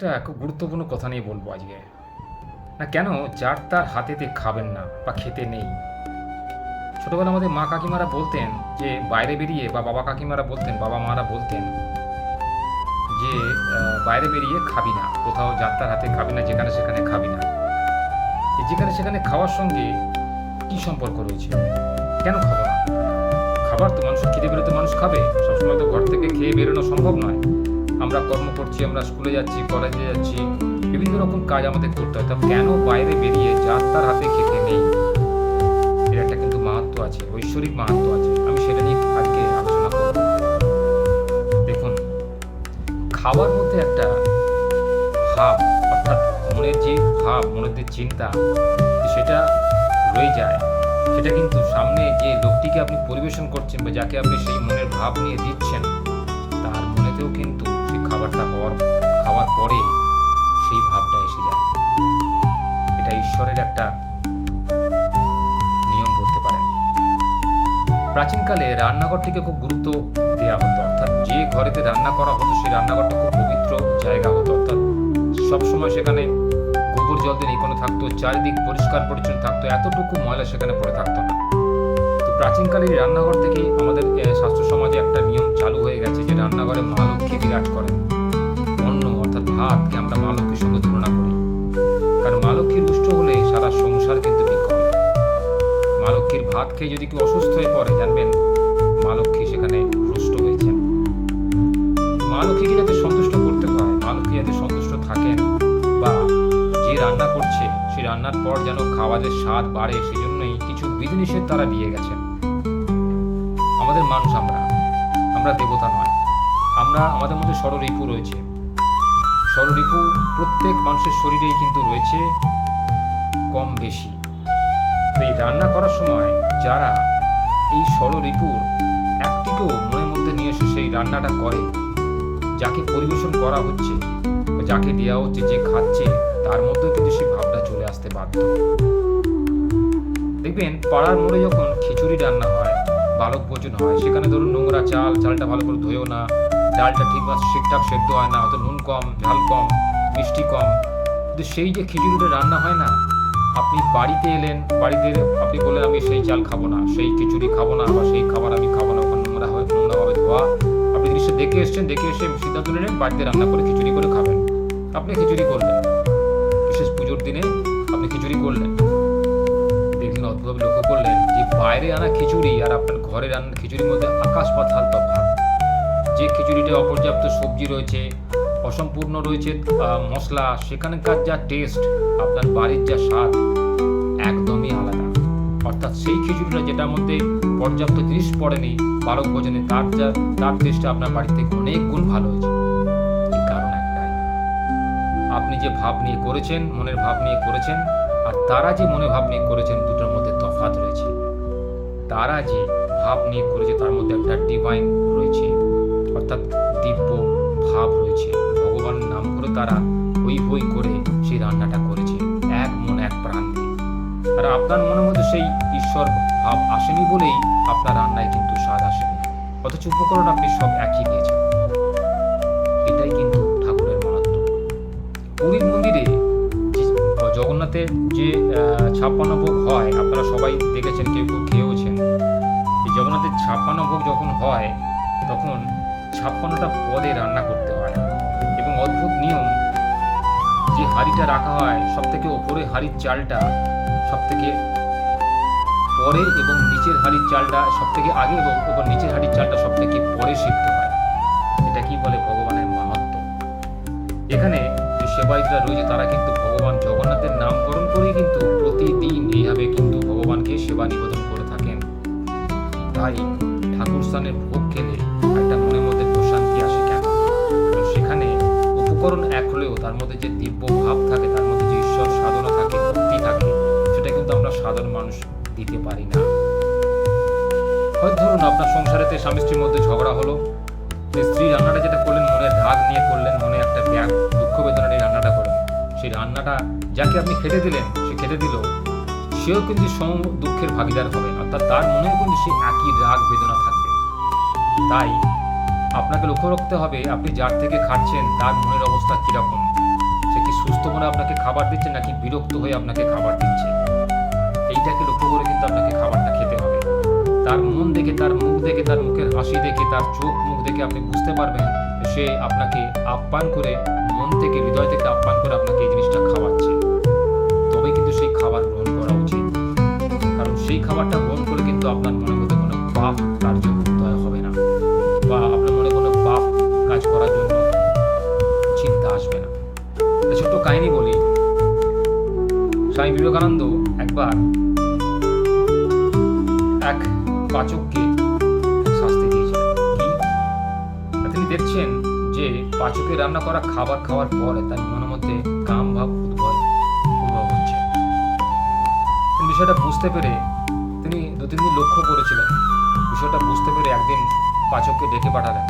একটা খুব গুরুত্বপূর্ণ কথা নিয়ে বলব আজকে। না কেন, যার তার হাতেতে খাবেন না বা খেতে নেই। ছোটবেলা আমাদের মা কাকিমারা বলতেন যে, বাইরে বেরিয়ে বা বাবা কাকিমারা বলতেন, বাবা মারা বলতেন যে বাইরে বেরিয়ে খাবি না, কোথাও যার তার হাতে খাবি না, যেখানে সেখানে খাবি না। যেখানে সেখানে খাওয়ার সঙ্গে কি সম্পর্ক রয়েছে? কেন খাব না? খাবার তো মানুষ খিদে বেরোতে মানুষ খাবে। সবসময় তো ঘর থেকে খেয়ে বেরোনো সম্ভব নয়। আমরা কর্ম করছি, আমরা স্কুলে যাচ্ছি, কলেজে যাচ্ছি, বিভিন্ন রকম কাজ আমাদের করতে হয়। তা কেন বাইরে বেরিয়ে যার তার হাতে খেতে নেই? এর একটা কিন্তু মাহাত্ম আছে, ঐশ্বরিক মাহাত্ম আছে। আমি সেটা নিয়ে আজকে আলোচনা করব। দেখুন, খাওয়ার মধ্যে একটা ভাব, অর্থাৎ মনের যে ভাব, মনের যে চিন্তা, সেটা রয়ে যায়। সেটা কিন্তু সামনে যে লোকটিকে আপনি পরিবেশন করছেন বা যাকে আপনি সেই মনের ভাব নিয়ে দিচ্ছেন, তার মনেতেও কিন্তু খাবারটা হওয়ার, খাওয়ার পরে সেই ভাবটা এসে যায়। এটা ঈশ্বরের একটা নিয়ম বলতে পারেন। প্রাচীনকালে রান্নাঘরটিকে খুব গুরুত্ব দেওয়া হতো। অর্থাৎ যে ঘরেতে রান্না করা হতো, সেই রান্নাঘরটা খুব পবিত্র জায়গা হতো। অর্থাৎ সবসময় সেখানে গোবর জল দিয়ে নিকোনো থাকতো, চারিদিক পরিষ্কার পরিচ্ছন্ন থাকতো, এতটুকু ময়লা সেখানে পড়ে থাকতো না। তো প্রাচীনকালে রান্নাঘর থেকেই আমাদের স্বাস্থ্য সমাজে একটা নিয়ম চালু হয়ে গেছে যে রান্নাঘরে মা লক্ষ্মী বিরাজ করেন। ভাতকে আমরা মা লক্ষ্মীর সঙ্গে তুলনা করি। কারণ মা লক্ষ্মীর রুষ্ট হলে সারা সংসার কিন্তু বিকল। মা লক্ষ্মীর ভাত খেয়ে যদি কেউ অসুস্থ হয়ে পড়ে, জানবেন মা লক্ষ্মী সেখানে রুষ্ট হয়েছেন। মা লক্ষ্মীকে যাতে সন্তুষ্ট করতে হয়? মা লক্ষ্মী যাতে সন্তুষ্ট থাকেন বা যে রান্না করছে, সেই রান্নার পর যেন খাওয়াদের স্বাদ বাড়ে, সেজন্যই কিছু বিধিনিষেধ তারা দিয়ে গেছেন। আমাদের মানুষ আমরা। আমরা দেবতা নয়। আমরা, আমাদের মধ্যে ষড়রিপু রয়েছে। ষড়রিপু প্রত্যেক মানুষের শরীরেই কিন্তু রয়েছে কম বেশি। তো এই রান্না করার সময় যারা এই ষড়রিপুর একটিকেও মনের মধ্যে নিয়ে এসে সেই রান্নাটা করে, যাকে পরিবেশন করা হচ্ছে যাকে দেওয়া হচ্ছে, যে খাচ্ছে, তার মধ্যেও কিন্তু সেই ভাবটা চলে আসতে বাধ্য। দেখবেন পাড়ার মোড়ে যখন খিচুড়ি রান্না হয়, বালক ভোজন হয়, সেখানে ধরুন নোংরা চাল, চালটা ভালো করে ধুয়েও না ডালটা ঠিক মতো ঠিকঠাক সেদ্ধ হয় না, হয়তো নুন কম, ঝাল কম, মিষ্টি কম। কিন্তু সেই যে খিচুড়িটা রান্না হয় না, আপনি বাড়িতে এলেন, বাড়িতে আপনি বললেন, আমি সেই চাল খাব না, সেই খিচুড়ি খাব না, বা সেই খাবার আমি খাব না ওখানে নোংরা হয় নোংরাভাবে ধোয়া। আপনি জিনিসটা দেখে এসছেন, দেখে এসে সিদ্ধান্ত নিলেন, বাড়িতে রান্না করে খিচুড়ি করে খাবেন। আপনি খিচুড়ি করলেন। বিশেষ পুজোর দিনে আপনি খিচুড়ি করলেন। দেখলেন অদ্ভুত লক্ষ্য করলেন যে বাইরে আনা খিচুড়ি আর আপনার ঘরে রান্না খিচুড়ির মধ্যে আকাশ পাতাল তফাৎ। যে খিচুড়িতে অপর্যাপ্ত সবজি রয়েছে, অসম্পূর্ণ রয়েছে মশলা, সেখানকার যা টেস্ট আপনার বাড়ির যা স্বাদ, একদমই আলাদা। অর্থাৎ সেই খিচুড়িটা যেটার মধ্যে পর্যাপ্ত জিনিস পড়েনি বালক ভোজনে তার যা, তার টেস্টটা আপনার বাড়ি থেকে অনেক গুণ ভালো হয়েছে। কারণ একটাই। আপনি যে ভাব নিয়ে করেছেন, মনের ভাব নিয়ে করেছেন, আর তারা যে মনে ভাব নিয়ে করেছেন, দুটোর মধ্যে তফাৎ রয়েছে। তারা যে ভাব নিয়ে করেছে, তার মধ্যে একটা ডিভাইন রয়েছে। অর্থাৎ দিব্য ভাব রয়েছে। ভগবানের নাম করে তারা হই হই করে সেই রান্নাটা করেছে। এক মন, এক প্রাণ দিয়ে। আর আপনার মনের মধ্যে সেই ঈশ্বর ভাব আসেনি বলেই আপনার রান্নায় কিন্তু স্বাদ আসেনি। অথচ উপকরণ আপনি সব একই দিয়েছেন। এটাই কিন্তু ঠাকুরের মাহাত্ম পুরীর মন্দিরে জগন্নাথের যে ছাপ্পান্ন ভোগ হয়, আপনারা সবাই দেখেছেন, কেউ কেউ খেয়েওছেন। এই জগন্নাথের ছাপ্পান্ন ভোগ যখন হয়, তখন ছাপ্পান্নটা পদে রান্না করতে হয়। এবং অদ্ভুত নিয়ম, যে হাঁড়িটা রাখা হয় সব থেকে ওপরে হাঁড়ির চালটা সব থেকে পরে এবং নিচের হাঁড়ির চালটা সব থেকে আগে এবং ওপর নিচের হাঁড়ির চালটা সব থেকে পরে সিদ্ধ হয়। এটা কি বলে ভগবানের মাহাত্ম? এখানে যে সেবায়িতরা রয়েছে, তারা কিন্তু ভগবান জগন্নাথের নামকরণ করেই কিন্তু প্রতিদিন এইভাবে কিন্তু ভগবানকে সেবা নিবেদন করে থাকেন। তাই ঠাকুর স্থানের ভোগ খেলে একটা উপকরণ এক হলেও তার মধ্যে যে দিব্য ভাব থাকে, তার মধ্যে যে ঈশ্বর সাধনা থাকে ভক্তি থাকে, সেটা কিন্তু আমরা সাধারণ মানুষ দিতে পারি না। হয়তো ধরুন আপনার সংসারেতে স্বামী স্ত্রীর মধ্যে ঝগড়া হলো, যে স্ত্রী রান্নাটা যেটা করলেন, মনে রাগ নিয়ে করলেন, মনে একটা ব্যাগ দুঃখ বেদনা নিয়ে রান্নাটা করলেন সেই রান্নাটা যাকে আপনি খেতে দিলেন, সে খেতে দিল, সেও কিন্তু সম দুঃখের ভাগিদার হবেন অর্থাৎ তার মনেও কিন্তু সে একই রাগ বেদনা থাকবে। তাই আপনাকে লক্ষ্য রাখতে হবে, আপনি যার থেকে খাচ্ছেন, তার মনের অবস্থা কীরকম? করে আপনাকে খাবার দিচ্ছে, নাকি বিরক্ত হয়ে আপনাকে খাবার দিচ্ছে? এইটাকে লক্ষ্য করে কিন্তু আপনাকে খাবারটা খেতে হবে। তার মন দেখে, তার মুখ দেখে, তার মুখের হাসি দেখে, তার চোখ মুখ দেখে আপনি বুঝতে পারবেন সে আপনাকে আপ্যায়ন করে, মন থেকে, হৃদয় থেকে আপ্যায়ন করে আপনাকে এই জিনিসটা খাওয়াচ্ছে। তবে কিন্তু সেই খাবার গ্রহণ করা উচিত। কারণ সেই খাবারটা গ্রহণ করে কিন্তু আপনার মনের মধ্যে কোনো পাপ কার্য উদয় হবে না। বা আসবে না। ছোট্ট কাহিনী বলি। স্বামী বিবেকানন্দ একবার এক পাচককে শাস্তি দিয়েছিলেন। তিনি দেখছেন যে পাচকের রান্না করা খাবার খাওয়ার পরে তার মনের মধ্যে কাম ভাব হচ্ছে। তিনি বিষয়টা বুঝতে পেরে তিনি দু, তিন দিন লক্ষ্য করেছিলেন। বিষয়টা বুঝতে পেরে একদিন পাচককে ডেকে পাঠালেন।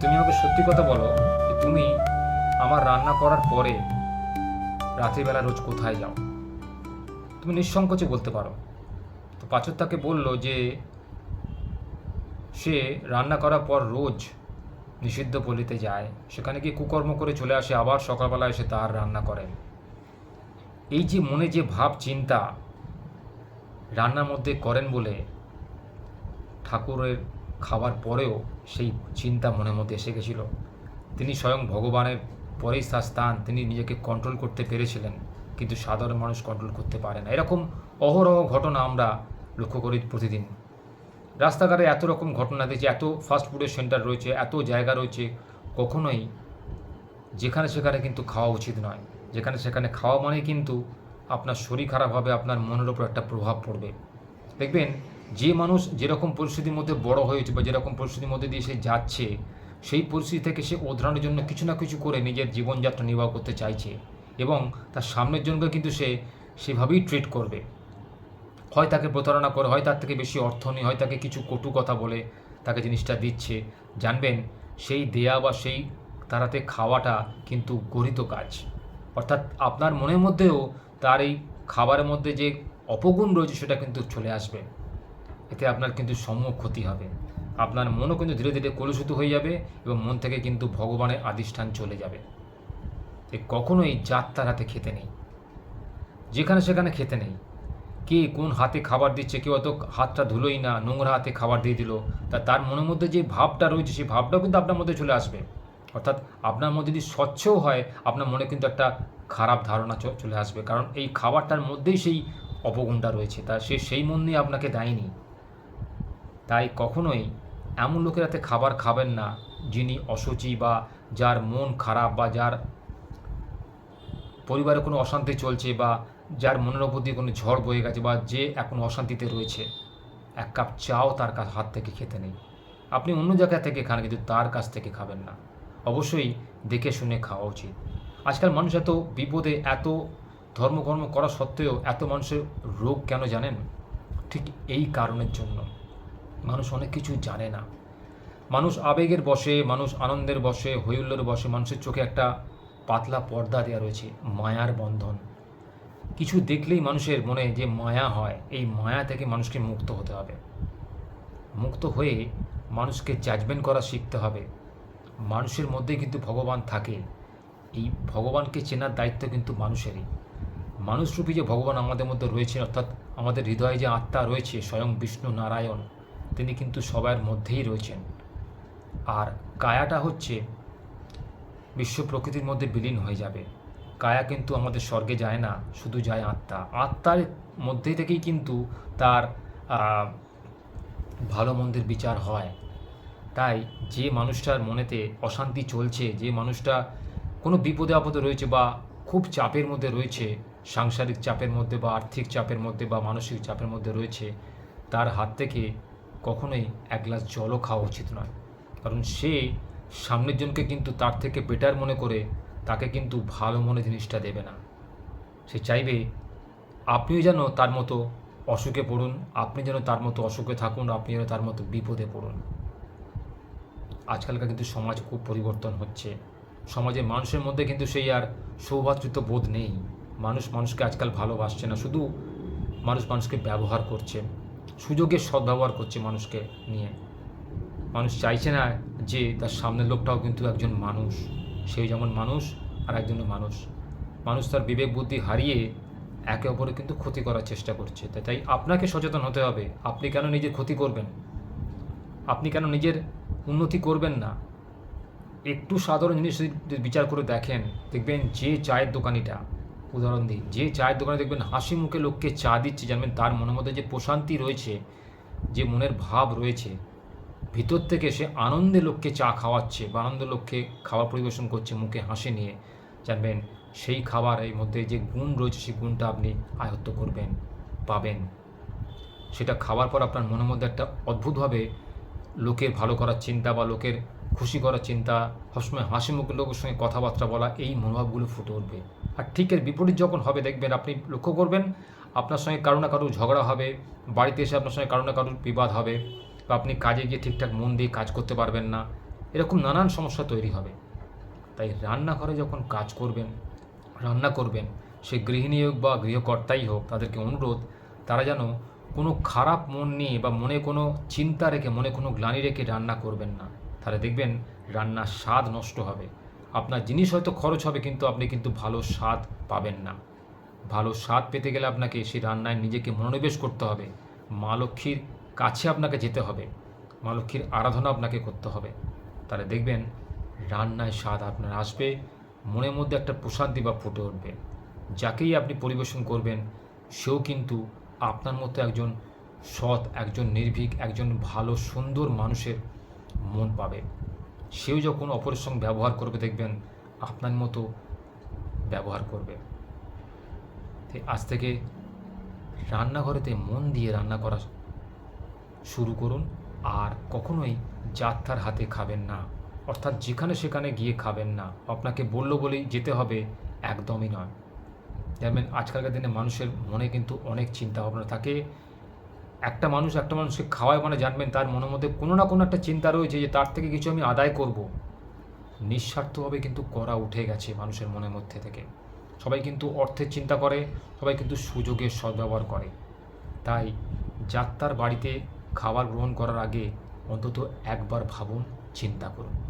তুমি আমাকে সত্যি কথা বলো তুমি আমার রান্না করার পরে রাত্রিবেলা রোজ কোথায় যাও? তুমি নিঃসংকোচে বলতে পারো। তো পাচক তাকে বলল যে, সে রান্না করার পর রোজ নিষিদ্ধ পল্লীতে যায়। সেখানে গিয়ে কুকর্ম করে চলে আসে, আবার সকালবেলা এসে তার রান্না করেন এই যে মনে যে ভাব চিন্তা রান্নার মধ্যে করেন বলে ঠাকুরের খাবার পরেও সেই চিন্তা মনের মধ্যে এসে গেছিল। তিনি স্বয়ং ভগবানের পরেই তার স্থান, তিনি নিজেকে কন্ট্রোল করতে পেরেছিলেন, কিন্তু সাধারণ মানুষ কন্ট্রোল করতে পারে না। এরকম অহরহ ঘটনা আমরা লক্ষ্য করি প্রতিদিন। রাস্তাঘাটে এত রকম ঘটনা দেখছি, এত ফাস্ট ফুডের সেন্টার রয়েছে, এত জায়গা রয়েছে, কখনোই যেখানে সেখানে কিন্তু খাওয়া উচিত নয়। যেখানে সেখানে খাওয়া মানে কিন্তু আপনার শরীর খারাপ হবে, আপনার মনের ওপর একটা প্রভাব পড়বে। দেখবেন, যে মানুষ যেরকম পরিস্থিতির মধ্যে বড় হয়েছে বা যেরকম পরিস্থিতির মধ্যে দিয়ে সে যাচ্ছে সেই পরিস্থিতি থেকে সে ওধরানোর জন্য কিছু না কিছু করে নিজের জীবনযাত্রা নির্বাহ করতে চাইছে এবং তার সামনের জনকে কিন্তু সে সেভাবেই ট্রিট করবে। হয় তাকে প্রতারণা করে, হয় তার থেকে বেশি অর্থ নেই হয় তাকে কিছু কটু কথা বলে তাকে জিনিসটা দিচ্ছে। জানবেন, সেই দেয়া বা সেই তারাতে খাওয়াটা কিন্তু গরিত কাজ। অর্থাৎ আপনার মনের মধ্যেও তার এই খাবারের মধ্যে যে অপগুণ রয়েছে সেটা কিন্তু চলে আসবে। এতে আপনার কিন্তু সম্মুখ ক্ষতি হবে। আপনার মনও কিন্তু ধীরে ধীরে কলুষিত হয়ে যাবে এবং মন থেকে কিন্তু ভগবানের আদিষ্ঠান চলে যাবে। এ কখনোই যাত্রার হাতে খেতে নেই। যেখানে সেখানে খেতে নেই। কে কোন হাতে খাবার দিচ্ছে, কেউ অত হাতটা ধুলোই না, নোংরা হাতে খাবার দিয়ে দিল। তা তার মনের মধ্যে যে ভাবটা রয়েছে, সেই ভাবটাও কিন্তু আপনার মধ্যে চলে আসবে। অর্থাৎ আপনার মধ্যে যদি স্বচ্ছও হয়, আপনার মনে কিন্তু একটা খারাপ ধারণা চলে আসবে। কারণ এই খাবারটার মধ্যেই সেই অপগুণটা রয়েছে। তা সে সেই মন নিয়ে আপনাকে দেয়নি। তাই কখনোই এমন লোকের হাতে খাবার খাবেন না যিনি অসুচি বা যার মন খারাপ বা যার পরিবারে কোনো অশান্তি চলছে বা যার মনের ওপর দিয়ে কোনো ঝড় বয়ে গেছে বা যে এখন অশান্তিতে রয়েছে, এক কাপ চাও তার কাছ হাত থেকে খেতে নেই। আপনি অন্য জায়গা থেকে খান, কিন্তু তার কাছ থেকে খাবেন না। অবশ্যই দেখে শুনে খাওয়া উচিত। আজকাল মানুষ এত বিপদে, এত ধর্মকর্ম করা সত্ত্বেও এত মানুষের রোগ কেন জানেন? ঠিক এই কারণের জন্য। মানুষ অনেক কিছু জানে না। মানুষ আবেগের বসে, মানুষ আনন্দের বসে হৈহুল্লোর বসে, মানুষের চোখে একটা পাতলা পর্দা দেওয়া রয়েছে, মায়ার বন্ধন। কিছু দেখলেই মানুষের মনে যে মায়া হয়, এই মায়া থেকে মানুষকে মুক্ত হতে হবে। মুক্ত হয়ে মানুষকে জাজমেন্ট করা শিখতে হবে। মানুষের মধ্যে কিন্তু ভগবান থাকে। এই ভগবানকে চেনার দায়িত্ব কিন্তু মানুষেরই। মানুষরূপী যে ভগবান আমাদের মধ্যে রয়েছে অর্থাৎ আমাদের হৃদয়ে যে আত্মা রয়েছে, স্বয়ং বিষ্ণু নারায়ণ তিনি কিন্তু সবার মধ্যেই রয়েছেন। আর কায়াটা হচ্ছে বিশ্ব প্রকৃতির মধ্যে বিলীন হয়ে যাবে। কায়া কিন্তু আমাদের স্বর্গে যায় না, শুধু যায় আত্মা। আত্মার মধ্যে থেকেই কিন্তু তার ভালো মন্দের বিচার হয়। তাই যে মানুষটার মনেতে অশান্তি চলছে, যে মানুষটা কোনো বিপদে আপদে রয়েছে বা খুব চাপের মধ্যে রয়েছে, সাংসারিক চাপের মধ্যে বা আর্থিক চাপের মধ্যে বা মানসিক চাপের মধ্যে রয়েছে, তার হাত থেকে কখনোই এক গ্লাস জলও খাওয়া উচিত নয়। কারণ সে সামনের জনকে কিন্তু তার থেকে বেটার মনে করে তাকে কিন্তু ভালো মনে জিনিসটা দেবে না। সে চাইবে, আপনিও যেন তার মতো অসুখে পড়ুন, আপনি যেন তার মতো অসুখে থাকুন, আপনি যেন তার মতো বিপদে পড়ুন। আজকালকার কিন্তু সমাজ খুব পরিবর্তন হচ্ছে। সমাজে মানুষের মধ্যে কিন্তু সেই আর সৌভাতৃত্ব বোধ নেই। মানুষ মানুষকে আজকাল ভালোবাসছে না, শুধু মানুষ মানুষকে ব্যবহার করছে। সুযোগের সদ্ব্যবহার করছে মানুষকে নিয়ে। মানুষ চাইছে না যে তার সামনের লোকটাও কিন্তু একজন মানুষ। সেই যেমন মানুষ আর একজনের মানুষ। মানুষ তার বিবেক বুদ্ধি হারিয়ে একে অপরে কিন্তু ক্ষতি করার চেষ্টা করছে। তাই তাই আপনাকে সচেতন হতে হবে। আপনি কেন নিজের ক্ষতি করবেন? আপনি কেন নিজের উন্নতি করবেন না? একটু সাধারণ জিনিস বিচার করে দেখেন, দেখবেন যে চায়ের দোকানিটা উদাহরণ দিই। যে চায়ের দোকানে দেখবেন হাসি মুখে লোককে চা দিচ্ছে, জানবেন তার মনের মধ্যে যে প্রশান্তি রয়েছে, যে মনের ভাব রয়েছে, ভিতর থেকে সে আনন্দে লোককে চা খাওয়াচ্ছে বা আনন্দ লোককে খাবার পরিবেশন করছে মুখে হাসি নিয়ে, জানবেন সেই খাবারের মধ্যে যে গুণ রয়েছে, সেই গুণটা আপনি আয়ত্ত করবেন, পাবেন। সেটা খাওয়ার পর আপনার মনের মধ্যে একটা অদ্ভুতভাবে লোকের ভালো করার চিন্তা বা লোকের খুশি করার চিন্তা, সবসময় হাসি মুখে লোকের সঙ্গে কথাবার্তা বলা, এই মনোভাবগুলো ফুটে উঠবে। আর ঠিক এর বিপরীত যখন হবে, দেখবেন আপনি লক্ষ্য করবেন, আপনার সঙ্গে কারও না কারও ঝগড়া হবে, বাড়িতে এসে আপনার সঙ্গে কারও না কারোর বিবাদ হবে, বা আপনি কাজে গিয়ে ঠিকঠাক মন দিয়ে কাজ করতে পারবেন না, এরকম নানান সমস্যা তৈরি হবে। তাই রান্নাঘরে যখন কাজ করবেন, রান্না করবেন, সে গৃহিণী হোক বা গৃহকর্তাই হোক, তাদেরকে অনুরোধ, তারা যেন কোনো খারাপ মন নিয়ে বা মনে কোনো চিন্তা রেখে, মনে কোনো গ্লানি রেখে রান্না করবেন না। তাহলে দেখবেন রান্নার স্বাদ নষ্ট হবে। আপনার জিনিস হয়তো খরচ হবে, কিন্তু আপনি কিন্তু ভালো স্বাদ পাবেন না। ভালো স্বাদ পেতে গেলে আপনাকে সেই রান্নায় নিজেকে মনোনিবেশ করতে হবে। মা লক্ষ্মীর কাছে আপনাকে যেতে হবে। মা লক্ষ্মীর আরাধনা আপনাকে করতে হবে। তাহলে দেখবেন রান্নায় স্বাদ আপনার আসবে, মনের মধ্যে একটা প্রশান্তি বা ফুটে উঠবে। যাকেই আপনি পরিবেশন করবেন, সেও কিন্তু আপনার মতো একজন সৎ, একজন নির্ভীক, একজন ভালো, সুন্দর মানুষের মন পাবে। সেও যখন অপরের সঙ্গে ব্যবহার করবে, দেখবেন আপনার মতো ব্যবহার করবে। তাই আজ থেকে রান্নাঘরেতে মন দিয়ে রান্না করা শুরু করুন। আর কখনোই যাত্রার হাতে খাবেন না। অর্থাৎ যেখানে সেখানে গিয়ে খাবেন না। আপনাকে বলল বলেই যেতে হবে, একদমই নয়। দেখবেন আজকালকার দিনে মানুষের মনে কিন্তু অনেক চিন্তা ভাবনা থাকে। একটা মানুষ একটা মানুষকে খাওয়ায় মানে জানবেন তার মনের মধ্যে কোনো না কোনো একটা চিন্তা রয়েছে যে তার থেকে কিছু আমি আদায় করব। নিঃস্বার্থভাবে কিন্তু করা উঠে গেছে মানুষের মনের মধ্যে থেকে। সবাই কিন্তু অর্থের চিন্তা করে, সবাই কিন্তু সুযোগের সদ্ব্যবহার করে। তাই যাত্রার বাড়িতে খাবার গ্রহণ করার আগে অন্তত একবার ভাবুন, চিন্তা করুন।